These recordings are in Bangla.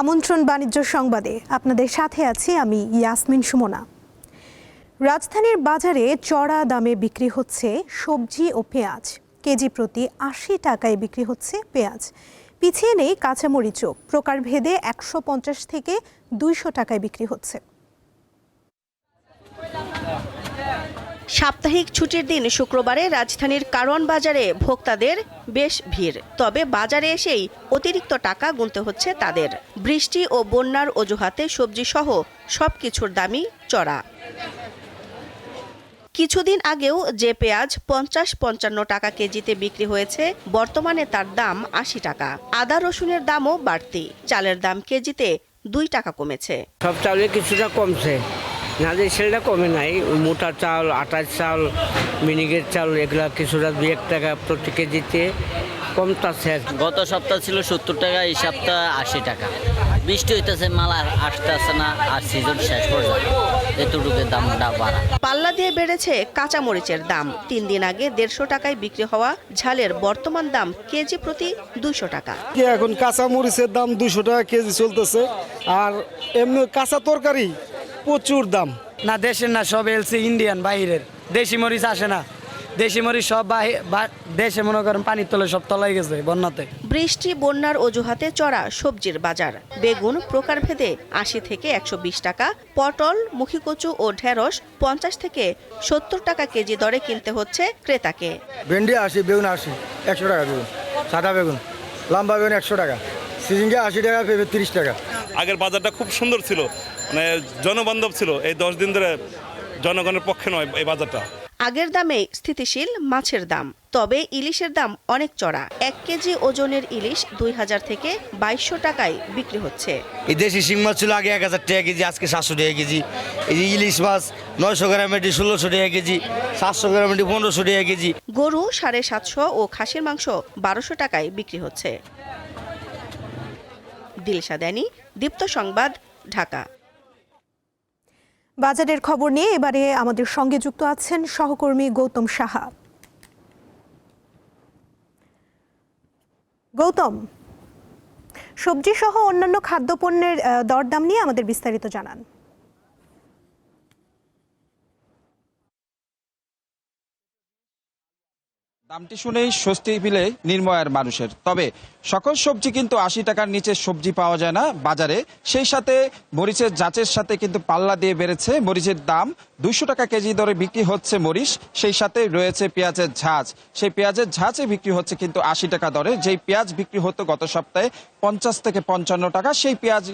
আমন্ত্রণ বাণিজ্য সংবাদে। আপনাদের সাথে আছি আমি ইয়াসমিন সুমনা। রাজধানীর বাজারে চড়া দামে বিক্রি হচ্ছে সবজি ও পেঁয়াজ। কেজি প্রতি আশি টাকায় বিক্রি হচ্ছে পেঁয়াজ। পিছিয়ে নেই কাঁচামরিচও। প্রকারভেদে একশো পঞ্চাশ থেকে দুইশো টাকায় বিক্রি হচ্ছে। সাপ্তাহিক ছুটির দিন শুক্রবারে রাজধানীর কারওয়ান বাজারে ভোক্তাদের বেশ ভিড়। তবে বাজারে এসেই অতিরিক্ত টাকা গুনতে হচ্ছে তাদের। বৃষ্টি ও বন্যার অজুহাতে সবজি সহ সবকিছুর দামই চড়া। কিছুদিন আগেও যে পেঁয়াজ পঞ্চাশ পঞ্চান্ন টাকা কেজিতে বিক্রি হয়েছে, বর্তমানে তার দাম আশি টাকা। আদা রসুনের দামও বাড়তি। চালের দাম কেজিতে দুই টাকা কমেছে। সব চাউলে কিছুটা কমছে। নাদের সেলটা কমে নাই। ওই মোটা চাল আটার চাল মিনিকের চাল এগুলা কিছুটা দু এক টাকা প্রতি কেজিতে কমতাছে। গত সপ্তাহ ছিল সত্তর টাকা এই সপ্তাহ আশি টাকা। বৃষ্টি হইতেছে মাল আর আসতেছে না আর সিজন শেষ পর্যন্ত। এতটুকু দামটা বাড়া। পাল্লা দিয়ে বেড়েছে কাঁচা মরিচের দাম। তিন দিন আগে দেড়শো টাকায় বিক্রি হওয়া ঝালের বর্তমান দাম কেজি প্রতি দুশো টাকা। এখন কাঁচা মরিচের দাম দুশো টাকা কেজি চলতেছে আর এমনি কাঁচা তরকারি প্রচুর দাম। না দেশের না সব এলসি ইন্ডিয়ান বাইরের। দেশি মরিচ আসে না। দেশি মরিচ সব দেশে মনে করেন পানির তলে সব তলাই গেছে বন্যাতে। বৃষ্টি বন্যার অজুহাতে চড়া সবজির বাজার। বেগুন প্রকারভেদে আশি থেকে একশো বিশ টাকা পটল মুখিকচু ও ঢেঁড়স পঞ্চাশ থেকে সত্তর টাকা কেজি দরে কিনতে হচ্ছে ক্রেতাকে। ভেন্ডি আশি বেগুন আশি একশো টাকা বেগুন। সাদা বেগুন লম্বা বেগুন একশো টাকা। সিজিঙ্গে আশি টাকা পেঁপে তিরিশ টাকা। আগের বাজারটা খুব সুন্দর ছিল। মানে জনবান্ধব ছিল এই দশ দিন ধরে জনগণের পক্ষে নয় এই বাজারটা। আগের দামে স্থিতিশীল মাছের দাম তবে ইলিশের দাম অনেক চড়া। এক কেজি ওজনের ইলিশ দুই হাজার থেকে বাইশশো টাকায় বিক্রি হচ্ছে। এই দেশি শিং মাছ ছিল আগে এক হাজার টাকা কেজি আজকে সাতশো টাকা কেজি। এই যে ইলিশ মাছ নয়শো গ্রাম এটি ষোলোশো টাকা কেজি সাতশো গ্রাম এটি পনেরোশো টাকা কেজি। গরু সাড়ে সাতশো ও খাসির মাংস বারোশো টাকায় বিক্রি হচ্ছে। দিলশা দেনি দীপ্ত সংবাদ ঢাকা। বাজারের খবর নিয়ে এবারে আমাদের সঙ্গে যুক্ত আছেন সহকর্মী গৌতম সাহা। গৌতম সবজি সহ অন্যান্য খাদ্যপণ্যের দরদাম নিয়ে আমাদের বিস্তারিত জানান। দামটি শুনেই স্বস্তি মিলে নির্ময়ের মানুষের। তবে সকল সবজি কিন্তু আশি টাকার নিচে সবজি পাওয়া যায় না বাজারে। সেই সাথে মরিচের জাচের সাথে কিন্তু পাল্লা দিয়ে বেড়েছে। মরিচের দাম দুইশো টাকা কেজি দরে বিক্রি হচ্ছে মরিচ, সেই সাথে রয়েছে পেঁয়াজের ঝাঁজ। সেই পেঁয়াজের ঝাঁচে বিক্রি হচ্ছে কিন্তু আশি টাকা দরে। যেই পেঁয়াজ বিক্রি হতো গত সপ্তাহে পঞ্চাশ থেকে পঞ্চান্ন টাকা, সেই পেঁয়াজ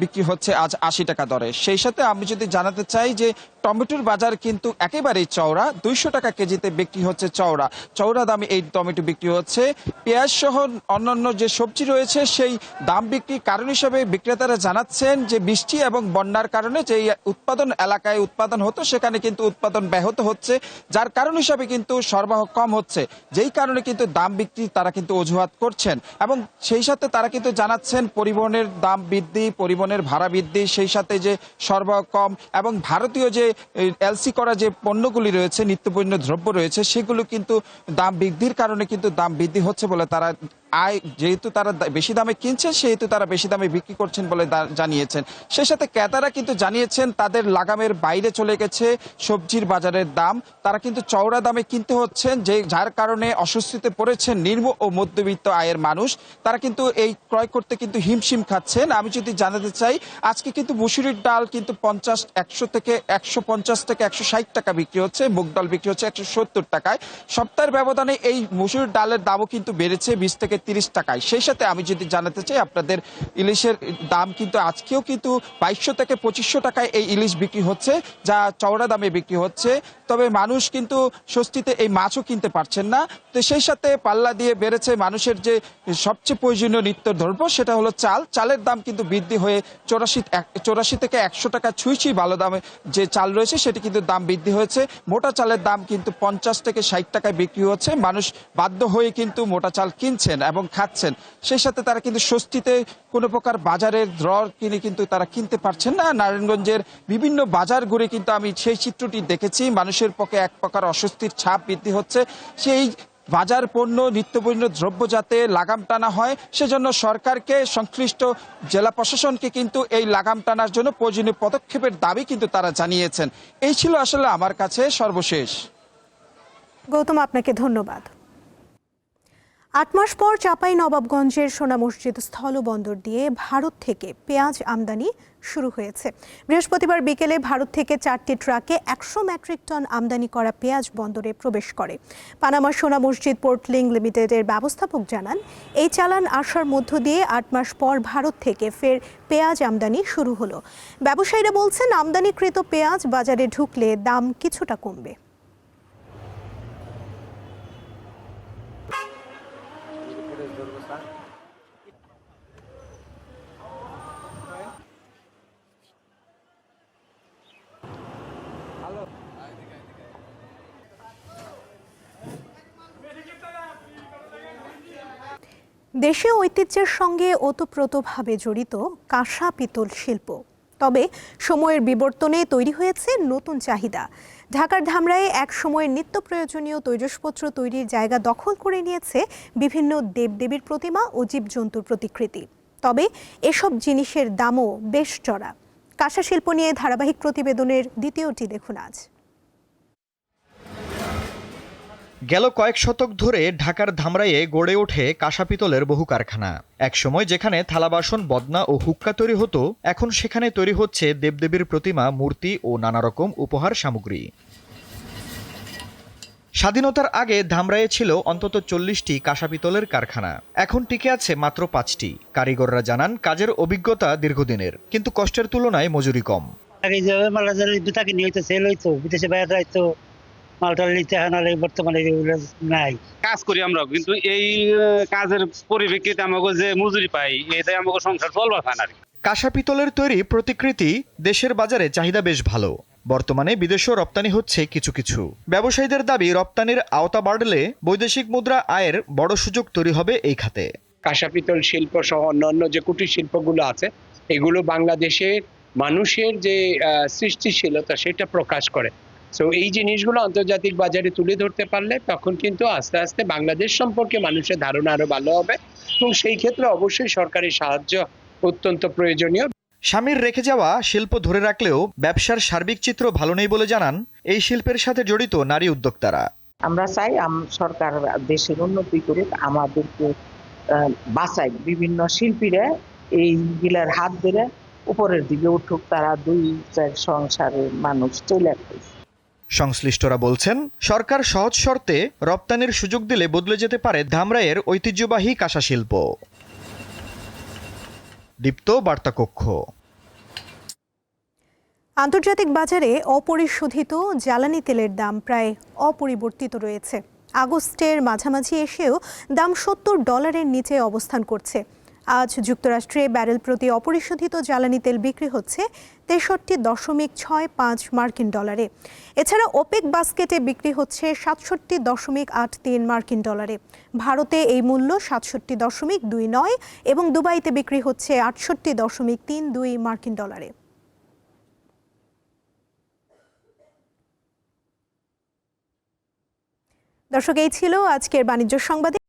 বিক্রি হচ্ছে আজ আশি টাকা দরে। সেই সাথে আমি যদি জানাতে চাই যে টমেটোর বাজার কিন্তু একেবারেই চওড়া, দুইশো টাকা কেজিতে বিক্রি হচ্ছে চওড়া। চওড়া দামে এই টমেটো বিক্রি হচ্ছে। পেঁয়াজ সহ অন্যান্য যে সবজি রয়েছে, সেই দাম বিক্রির কারণ হিসেবে বিক্রেতারা জানাচ্ছেন যে বৃষ্টি এবং বন্যার কারণে যে উৎপাদন এলাকায় উৎপাদন হতো, সেখানে কিন্তু উৎপাদন ব্যাহত হচ্ছে, যার কারণ হিসাবে কিন্তু সরবরাহ কম হচ্ছে। যেই কারণে কিন্তু দাম বিক্রি তারা কিন্তু অজুহাত করছেন এবং সেই সাথে তারা কিন্তু জানাচ্ছেন, পরিবহনের দাম বৃদ্ধি, পরিবহনের ভাড়া বৃদ্ধি, সেই সাথে যে সর্বকম কম এবং ভারতীয় যে এলসি করা যে পণ্যগুলি রয়েছে, নিত্যপণ্য দ্রব্য রয়েছে, সেগুলো কিন্তু দাম বৃদ্ধির কারণে কিন্তু দাম বৃদ্ধি হচ্ছে বলে তারা আয় যেহেতু তারা বেশি দামে কিনছেন, সেহেতু তারা বেশি দামে বিক্রি করছেন বলে জানিয়েছেন। সে সাথে ক্রেতারা কিন্তু জানিয়েছেন, তাদের লাগামের বাইরে চলে গেছে সবজির বাজারের দাম। তারা কিন্তু চওড়া দামে কিনতে হচ্ছেন, যে যার কারণে অস্বস্তিতে পড়েছেন নিম্ন ও মধ্যবিত্ত আয়ের মানুষ। তারা কিন্তু এই ক্রয় করতে কিন্তু হিমশিম খাচ্ছেন। আমি যদি জানাতে চাই, আজকে কিন্তু মুসুরির ডাল কিন্তু পঞ্চাশ, একশো থেকে একশো পঞ্চাশ থেকে একশো ষাট টাকা বিক্রি হচ্ছে, মুগ ডাল বিক্রি হচ্ছে একশো সত্তর টাকায়। সপ্তাহের ব্যবধানে এই মুসুরির ডালের দামও কিন্তু বেড়েছে, বিশ থেকে তিরিশ টাকায়। সেই সাথে আমি যদি জানাতে চাই, আপনাদের ইলিশের দাম কিন্তু আজকেও কিন্তু বাইশশো থেকে পঁচিশশো টাকায় এই ইলিশ বিক্রি হচ্ছে, যা চওড়া দামে বিক্রি হচ্ছে। তবে মানুষ কিন্তু স্বস্তিতে এই মাছও কিনতে পারছেন না। তো সেই সাথে পাল্লা দিয়ে বেড়েছে মানুষের যে সবচেয়ে প্রয়োজনীয় নিত্য দ্রব্য সেটা হলো চাল। চালের দাম কিন্তু বৃদ্ধি হয়ে চৌরাশি চৌরাশি থেকে একশো টাকা ছুঁইছি ভালো দামে যে চাল রয়েছে, সেটি কিন্তু দাম বৃদ্ধি হয়েছে। মোটা চালের দাম কিন্তু পঞ্চাশ থেকে ষাট টাকায় বিক্রি হচ্ছে। মানুষ বাধ্য হয়ে কিন্তু মোটা চাল কিনছেন। এবং খাচ্ছেন। সেই সাথে তারা কিন্তু স্বস্তিতে কোনো প্রকার বাজারের দ্রর কিনে কিন্তু তারা কিনতে পারছেন না। নারায়ণগঞ্জের বিভিন্ন বাজার ঘুরে কিন্তু আমি সেই চিত্রটি দেখেছি। মানুষের পক্ষে এক প্রকার অস্বস্তির ছাপ বৃদ্ধি হচ্ছে। সেই বাজার পণ্য, নিত্যপণ্য দ্রব্য যাতে লাগাম টানা হয়, সেজন্য সরকারকে, সংশ্লিষ্ট জেলা প্রশাসনকে কিন্তু এই লাগাম টানার জন্য প্রয়োজনীয় পদক্ষেপের দাবি কিন্তু তারা জানিয়েছেন। এই ছিল আসলে আমার কাছে সর্বশেষ। গৌতম, আপনাকে ধন্যবাদ। আট মাস পর চাপাই নবাবগঞ্জের সোনা মসজিদ স্থলবন্দর দিয়ে ভারত থেকে পেঁয়াজ আমদানি শুরু হয়েছে। বৃহস্পতিবার বিকেলে ভারত থেকে চারটি ট্রাকে একশো মেট্রিক টন আমদানি করা পেঁয়াজ বন্দরে প্রবেশ করে। পানামা সোনা মসজিদ পোর্টলিং লিমিটেডের ব্যবস্থাপক জানান, এই চালান আসার মধ্য দিয়ে আট মাস পর ভারত থেকে ফের পেঁয়াজ আমদানি শুরু হলো। ব্যবসায়ীরা বলছেন, আমদানিকৃত পেঁয়াজ বাজারে ঢুকলে দাম কিছুটা কমবে। দেশীয় ঐতিহ্যের সঙ্গে ওতপ্রোতভাবে জড়িত কাঁসা পিতল শিল্প। তবে সময়ের বিবর্তনে তৈরি হয়েছে নতুন চাহিদা। ঢাকার ধামরায় এক সময়ের নিত্য প্রয়োজনীয় তৈজসপত্র তৈরির জায়গা দখল করে নিয়েছে বিভিন্ন দেবদেবীর প্রতিমা ও জীবজন্তুর প্রতিকৃতি। তবে এসব জিনিসের দামও বেশ চড়া। কাঁসা শিল্প নিয়ে ধারাবাহিক প্রতিবেদনের দ্বিতীয়টি দেখুন আজ। গেল কয়েক শতক ধরে ঢাকার ধামরাইয়ে গড়ে ওঠে কাঁসা পিতলের বহু কারখানা। একসময় যেখানে থালাবাসন বদনা ও হুক্কা তৈরি হতো, এখন সেখানে তৈরি হচ্ছে দেবদেবীর প্রতিমা, মূর্তি ও নানা রকম উপহার সামগ্রী। স্বাধীনতার আগে ধামরাইয়ে ছিল অন্তত চল্লিশটি কাঁসা পিতলের কারখানা। এখন টিকে আছে মাত্র পাঁচটি। কারিগররা জানান, কাজের অভিজ্ঞতা দীর্ঘদিনের, কিন্তু কষ্টের তুলনায় মজুরি কম। আগে যেভাবে মাল দুটাকে নিয়ে হইতো সেল হইতো, বিদেশে যাইতো মালটা নিতে হয় নাহলে বর্তমানে এগুলো নাই। কাজ করি আমরা কিন্তু এই কাজের পরিপ্রেক্ষিতে আমাকে যে মজুরি পাই এতে আমাকে সংসার চলবা খান আর কি। কাঁসা পিতলের তৈরি প্রতিকৃতি দেশের বাজারে চাহিদা বেশ ভালো। বর্তমানে বিদেশেও রপ্তানি হচ্ছে কিছু কিছু। ব্যবসায়ীদের দাবি রপ্তানির আওতা বাড়লে বৈদেশিক মুদ্রা আয়ের বড় সুযোগ তৈরি হবে এই খাতে। কাঁসা পিতল শিল্প সহ অন্যান্য যে কুটির শিল্পগুলো আছে এগুলো বাংলাদেশের মানুষের যে আহ, সৃষ্টিশীলতা সেটা প্রকাশ করে। তো এই জিনিসগুলো আন্তর্জাতিক বাজারে তুলে ধরতে পারলে তখন কিন্তু আস্তে আস্তে বাংলাদেশ সম্পর্কে মানুষের ধারণা আরও ভালো হবে এবং সেই ক্ষেত্রে অবশ্যই সরকারি সাহায্য অত্যন্ত প্রয়োজনীয়। স্বামীর রেখে যাওয়া শিল্প ধরে রাখলেও ব্যবসার সার্বিক চিত্র ভালো নেই বলে জানান এই শিল্পের সাথে জড়িত নারী উদ্যোক্তারা। আমরা চাই আম- সরকার দেশের উন্নতি করুক আমাদেরকে আহ, বাঁচাই। বিভিন্ন শিল্পীরা এই গিলার হাত ধরে উপরের দিকে উঠুক তারা দুই চার সংসারের মানুষ চলে আসবে সংশ্লিষ্টরা বলছেন, সরকার সহজ শর্তে রপ্তানির সুযোগ দিলে বদলে যেতে পারে ধামরাইয়ের ঐতিহ্যবাহী কাঁসা শিল্প। দীপ্ত, বার্তা কক্ষ। আন্তর্জাতিক বাজারে অপরিশোধিত জ্বালানি তেলের দাম প্রায় অপরিবর্তিত রয়েছে। আগস্টের মাঝামাঝি এসেও দাম সত্তর ডলারের নিচে অবস্থান করছে। আজ যুক্তরাষ্ট্রে ব্যারেল প্রতি অপরিশোধিত জ্বালানি তেল বিক্রি হচ্ছে তেষট্টি দশমিক ছয় পাঁচ মার্কিন ডলারে। এছাড়া ওপেক বাস্কেটে বিক্রি হচ্ছে সাতষট্টি দশমিক আট তিন মার্কিন ডলারে। ভারতে এই মূল্য সাতষট্টি দশমিক দুই নয় এবং দুবাইতে বিক্রি হচ্ছে আটষট্টি দশমিক তিন দুই মার্কিন ডলারে। দর্শক, এই ছিল আজকের বাণিজ্য সংবাদে।